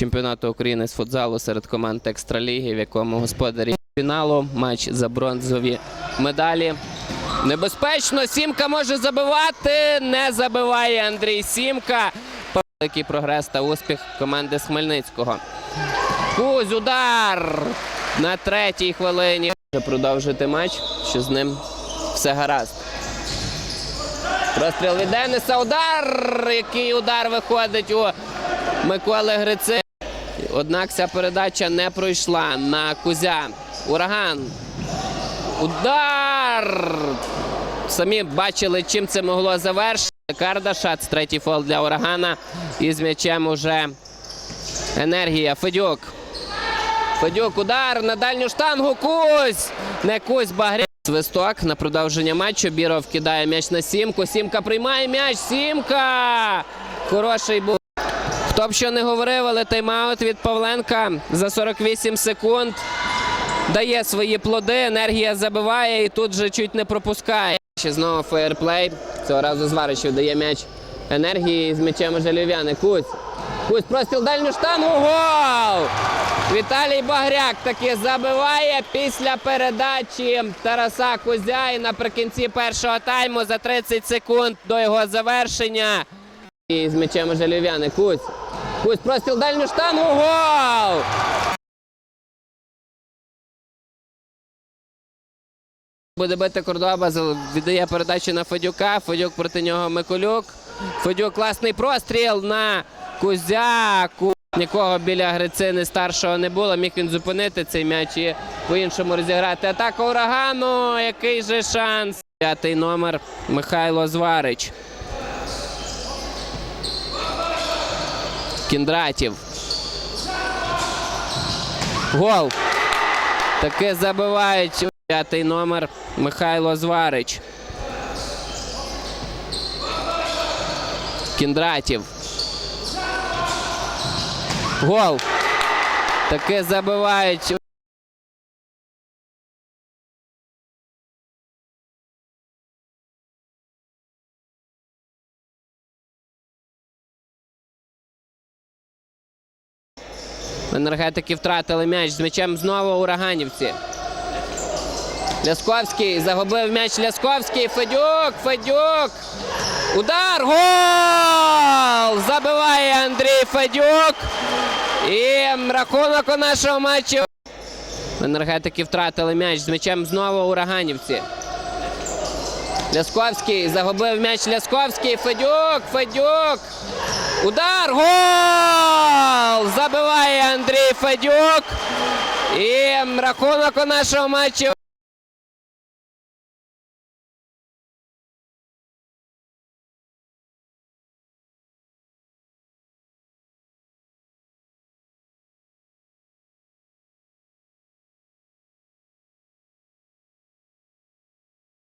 чемпіонату України з футзалу серед команд Екстраліги, в якому господарі фіналу матч за бронзові медалі. Небезпечно. Сімка може забивати. Не забиває Андрій Сімка. Великий прогрес та успіх команди Хмельницького. Кузь, удар на третій хвилині. Може продовжити матч, що з ним все гаразд. Простріл від Дениса. Удар! Який удар виходить у Миколи Грици. Однак ця передача не пройшла на Кузя. Ураган. Удар! Самі бачили, чим це могло завершити. Кардашат, третій фол для урагана. І з м'ячем уже енергія. Федюк. Федюк, удар на дальню штангу. Кузь! Не Кузь Багря. Свисток на продовження матчу. Біров кидає м'яч на сімку. Сімка приймає м'яч. Сімка! Хороший був. Хто б що не говорив, але тайм-аут від Павленка за 48 секунд дає свої плоди. Енергія забиває і тут же чуть не пропускає. Ще знову фейерплей. Цього разу Зваричів дає м'яч енергії з м'ячем уже львів'яни. Куць. Куць простіл дальню штангу. Гол! Віталій Багряк таки забиває після передачі Тараса Кузя. І наприкінці першого тайму за 30 секунд до його завершення. І з м'ячем уже львів'яни. Куць. Куць простіл дальню штангу. Гол! Буде бити Кордоба, віддає передачу на Федюка. Федюк проти нього Миколюк. Федюк класний простріл на Кузяку. Нікого біля Грицини старшого не було. Міг він зупинити цей м'яч і по-іншому розіграти. Атака урагану. Який же шанс? П'ятий номер Михайло Зварич. Кіндратів. Гол. Таке забивають п'ятий номер Михайло Зварич. Кіндратів. Гол. Таке забивають. Енергетики втратили м'яч з м'ячем знову ураганівці. Лясковський загубив м'яч Лясковський. Федюк, Федюк. Удар. Гол! Забиває Андрій Федюк. І рахунок у нашого матчу. Енергетики втратили м'яч з м'ячем знову ураганівці. Лясковський загубив м'яч Лясковський. Федюк, Федюк. Удар. Гол! Забиває Андрій Федюк. І рахунок у нашого матчу.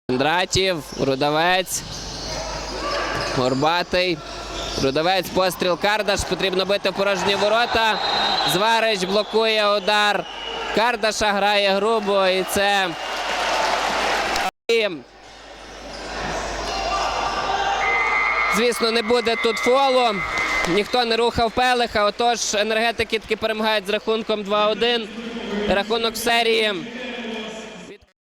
Кондратів, Рудовець, Горбатий. Рудовець, постріл Кардаш. Потрібно бити в порожні ворота. Зварич блокує удар. Кардаша грає грубо і це. Звісно, не буде тут фолу. Ніхто не рухав Пелиха. Отож, енергетики таки перемагають з рахунком 2-1. Рахунок серії